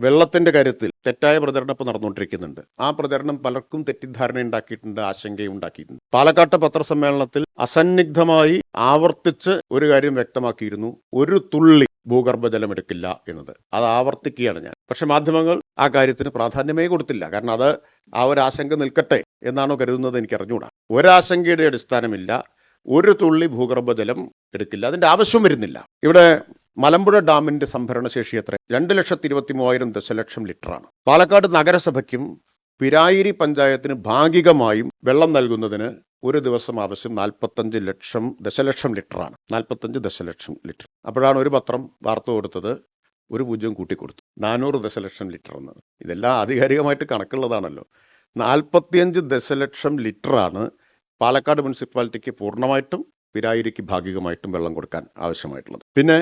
വെള്ളത്തിന്റെ കാര്യത്തിൽ തെറ്റായ പ്രചരണം ഇപ്പോൾ നടന്നുകൊണ്ടിരിക്കുന്നുണ്ട്. ആ പ്രചരണം പലർക്കും തെറ്റിദ്ധാരണ ഉണ്ടാക്കിയിട്ടുണ്ട് ആശങ്കയും ഉണ്ടാക്കിയിട്ടുണ്ട്. പാലക്കാട്ട് പത്രസമ്മേളനത്തിൽ അസന്നിഗ്ധമായി ആവർത്തിച്ച് ഒരു കാര്യം വ്യക്തമാക്കിയിരുന്നു. ഒരു തുള്ളി ഭൂഗർഭജലം എടുക്കില്ല എന്നത്. അത് ആവർത്തിക്കുകയാണ് ഞാൻ. പക്ഷെ മാധ്യമങ്ങൾ ആ കാര്യത്തിന് പ്രാധാന്യമേ കൊടുത്തില്ല. കാരണം അത് ആ ഒരു ആശങ്ക നിൽക്കട്ടെ എന്നാണോ കരുതുന്നത് എനിക്ക് അറിഞ്ഞുകൂടാ ഒരാശങ്കയുടെ അടിസ്ഥാനമില്ല. ഒരു തുള്ളി ഭൂഗർഭജലം എടുക്കില്ല. അതിന്റെ ആവശ്യം വരുന്നില്ല. ഇവിടെ മലമ്പുഴ ഡാമിന്റെ സംഭരണശേഷി എത്ര? രണ്ട് ലക്ഷത്തി ഇരുപത്തി മൂവായിരം ദശലക്ഷം ലിറ്ററാണ്. പാലക്കാട് നഗരസഭയ്ക്കും പിരായിരി പഞ്ചായത്തിന് ഭാഗികമായും വെള്ളം നൽകുന്നതിന് ഒരു ദിവസം ആവശ്യം നാൽപ്പത്തഞ്ച് ലക്ഷം ദശലക്ഷം ലിറ്ററാണ്. നാൽപ്പത്തഞ്ച് ദശലക്ഷം ലിറ്റർ. അപ്പോഴാണ് ഒരു പത്രം വാർത്ത കൊടുത്തത് ഒരു പൂജ്യം കൂട്ടിക്കൊടുത്തു. നാനൂറ് ദശലക്ഷം ലിറ്റർ എന്ന് ഇതെല്ലാം ആധികാരികമായിട്ട് കണക്കുള്ളതാണല്ലോ. നാൽപ്പത്തിയഞ്ച് ദശലക്ഷം ലിറ്ററാണ് പാലക്കാട് മുനിസിപ്പാലിറ്റിക്ക് പൂർണമായിട്ടും പിരായിരിക്ക് ഭാഗികമായിട്ടും വെള്ളം കൊടുക്കാൻ ആവശ്യമായിട്ടുള്ളത്. പിന്നെ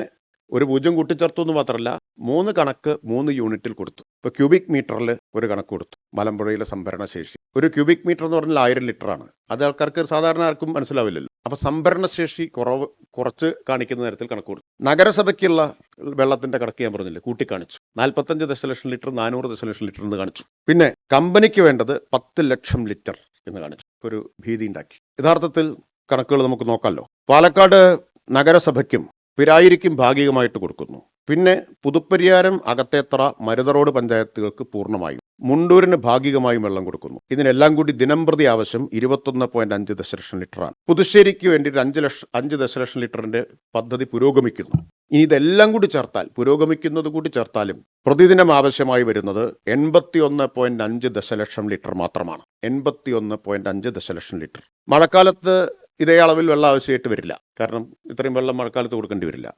ഒരു പൂജ്യം കൂട്ടിച്ചേർത്തു എന്ന് മാത്രമല്ല മൂന്ന് കണക്ക് മൂന്ന് യൂണിറ്റിൽ കൊടുത്തു. ഇപ്പൊ ക്യൂബിക് മീറ്ററിൽ ഒരു കണക്ക് കൊടുത്തു മലമ്പുഴയിലെ സംഭരണ ശേഷി ഒരു ക്യൂബിക് മീറ്റർ എന്ന് പറഞ്ഞാൽ ആയിരം ലിറ്റർ ആണ്. അത് ആൾക്കാർക്ക് സാധാരണ ആർക്കും മനസ്സിലാവില്ലല്ലോ. അപ്പൊ സംഭരണ ശേഷി കുറവ് കുറച്ച് കാണിക്കുന്ന തരത്തിൽ കണക്ക് കൊടുത്തു. നഗരസഭയ്ക്കുള്ള വെള്ളത്തിന്റെ കണക്ക് ഞാൻ പറഞ്ഞില്ലേ കൂട്ടിക്കാണിച്ചു. നാൽപ്പത്തഞ്ച് ദശലക്ഷം ലിറ്റർ നാനൂറ് ദശലക്ഷം ലിറ്റർ എന്ന് കാണിച്ചു. പിന്നെ കമ്പനിക്ക് വേണ്ടത് പത്ത് ലക്ഷം ലിറ്റർ എന്ന് കാണിച്ചു. ഒരു ഭീതി ഉണ്ടാക്കി. യഥാർത്ഥത്തിൽ കണക്കുകൾ നമുക്ക് നോക്കാമല്ലോ. പാലക്കാട് നഗരസഭയ്ക്കും പിരായിരിക്കും ഭാഗികമായിട്ട് കൊടുക്കുന്നു. പിന്നെ പുതുപ്പരിയാരം അകത്തേത്തറ മരുതറോഡ് പഞ്ചായത്തുകൾക്ക് പൂർണമായും മുണ്ടൂരിന് ഭാഗികമായും വെള്ളം കൊടുക്കുന്നു. ഇതിനെല്ലാം കൂടി ദിനംപ്രതി ആവശ്യം ഇരുപത്തൊന്ന് പോയിന്റ് അഞ്ച് ദശലക്ഷം ലിറ്ററാണ്. പുതുശ്ശേരിക്ക് വേണ്ടി ഒരു അഞ്ച് ലക്ഷം അഞ്ച് ദശലക്ഷം ലിറ്ററിന്റെ പദ്ധതി പുരോഗമിക്കുന്നു. ഇനി ഇതെല്ലാം കൂടി ചേർത്താൽ പുരോഗമിക്കുന്നത് കൂടി ചേർത്താലും പ്രതിദിനം ആവശ്യമായി വരുന്നത് എൺപത്തി ഒന്ന് പോയിന്റ് അഞ്ച് ദശലക്ഷം ലിറ്റർ മാത്രമാണ്. എൺപത്തി ഒന്ന് പോയിന്റ് അഞ്ച് ദശലക്ഷം ലിറ്റർ. മഴക്കാലത്ത് ഇതേ അളവിൽ വെള്ളം ആവശ്യമായിട്ട് വരില്ല. കാരണം ഇത്രയും വെള്ളം മഴക്കാലത്ത് കൊടുക്കേണ്ടി വരില്ല.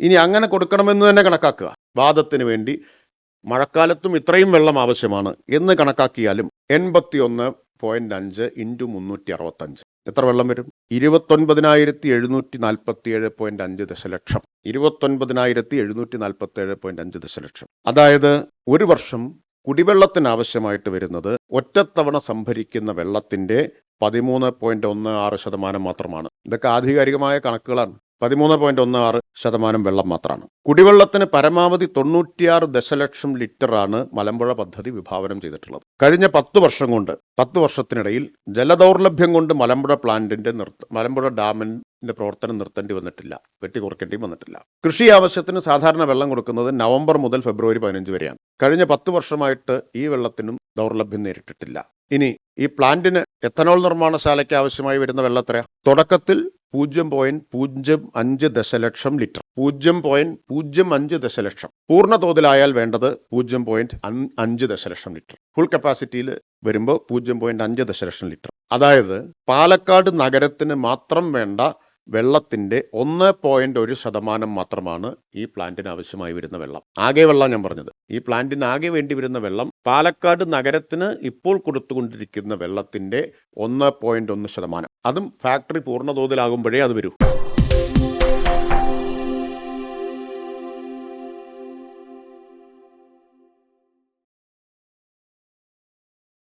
ഇനി അങ്ങനെ കൊടുക്കണമെന്ന് തന്നെ കണക്കാക്കുക. വാദത്തിന് വേണ്ടി മഴക്കാലത്തും ഇത്രയും വെള്ളം ആവശ്യമാണ് എന്ന് കണക്കാക്കിയാലും എൺപത്തി ഒന്ന് പോയിന്റ് അഞ്ച് ഇന്റു മുന്നൂറ്റി അറുപത്തഞ്ച്. എത്ര വെള്ളം വരും? ഇരുപത്തൊൻപതിനായിരത്തി എഴുന്നൂറ്റി നാൽപ്പത്തി ഏഴ് പോയിന്റ് അഞ്ച് ദശലക്ഷം. ഇരുപത്തൊൻപതിനായിരത്തി എഴുന്നൂറ്റി നാൽപ്പത്തി ഏഴ് പോയിന്റ് അഞ്ച് ദശലക്ഷം. അതായത് ഒരു വർഷം കുടിവെള്ളത്തിന് ആവശ്യമായിട്ട് വരുന്നത് ഒറ്റത്തവണ സംഭരിക്കുന്ന വെള്ളത്തിന്റെ പതിമൂന്ന് പോയിന്റ് ഒന്ന് ആറ് ശതമാനം മാത്രമാണ്. ഇതൊക്കെ ആധികാരികമായ കണക്കുകളാണ്. പതിമൂന്ന് പോയിന്റ് ഒന്ന് ആറ് ശതമാനം വെള്ളം മാത്രമാണ്. കുടിവെള്ളത്തിന് പരമാവധി തൊണ്ണൂറ്റിയാറ് ദശലക്ഷം ലിറ്ററാണ് മലമ്പുഴ പദ്ധതി വിഭാവനം ചെയ്തിട്ടുള്ളത്. കഴിഞ്ഞ പത്ത് വർഷം കൊണ്ട് പത്ത് വർഷത്തിനിടയിൽ ജലദൗർലഭ്യം കൊണ്ട് മലമ്പുഴ പ്ലാന്റിന്റെ നിർത്ത മലമ്പുഴ ഡാമിന്റെ പ്രവർത്തനം നിർത്തേണ്ടി വന്നിട്ടില്ല. വെട്ടി കുറയ്ക്കേണ്ടി വന്നിട്ടില്ല. കൃഷി ആവശ്യത്തിന് സാധാരണ വെള്ളം കൊടുക്കുന്നത് നവംബർ മുതൽ ഫെബ്രുവരി പതിനഞ്ച് വരെയാണ്. കഴിഞ്ഞ പത്ത് വർഷമായിട്ട് ഈ വെള്ളത്തിനും ദൗർലഭ്യം നേരിട്ടിട്ടില്ല. ഇനി ഈ പ്ലാന്റിന് എത്തനോൾ നിർമ്മാണശാലയ്ക്ക് ആവശ്യമായി വരുന്ന വെള്ളത്ര തുടക്കത്തിൽ പൂജ്യം പോയിന്റ് പൂജ്യം അഞ്ച് ദശലക്ഷം ലിറ്റർ. പൂജ്യം പോയിന്റ് പൂജ്യം അഞ്ച് ദശലക്ഷം. പൂർണ തോതിലായാൽ വേണ്ടത് പൂജ്യം പോയിന്റ് അഞ്ച് ദശലക്ഷം ലിറ്റർ. ഫുൾ കപ്പാസിറ്റിയിൽ വരുമ്പോൾ പൂജ്യം പോയിന്റ് അഞ്ച് ദശലക്ഷം ലിറ്റർ. അതായത് പാലക്കാട് നഗരത്തിന് മാത്രം വേണ്ട വെള്ളത്തിന്റെ ഒന്ന് പോയിന്റ് ഒരു ശതമാനം മാത്രമാണ് ഈ പ്ലാന്റിന് ആവശ്യമായി വരുന്ന വെള്ളം. ആകെ വെള്ളം ഞാൻ പറഞ്ഞത്. ഈ പ്ലാന്റിന് ആകെ വേണ്ടി വരുന്ന വെള്ളം പാലക്കാട് നഗരത്തിന് ഇപ്പോൾ കൊടുത്തുകൊണ്ടിരിക്കുന്ന വെള്ളത്തിന്റെ ഒന്ന് പോയിന്റ് ഒന്ന് ശതമാനം. അതും ഫാക്ടറി പൂർണതോതിലാകുമ്പോഴേ അത് വരൂ.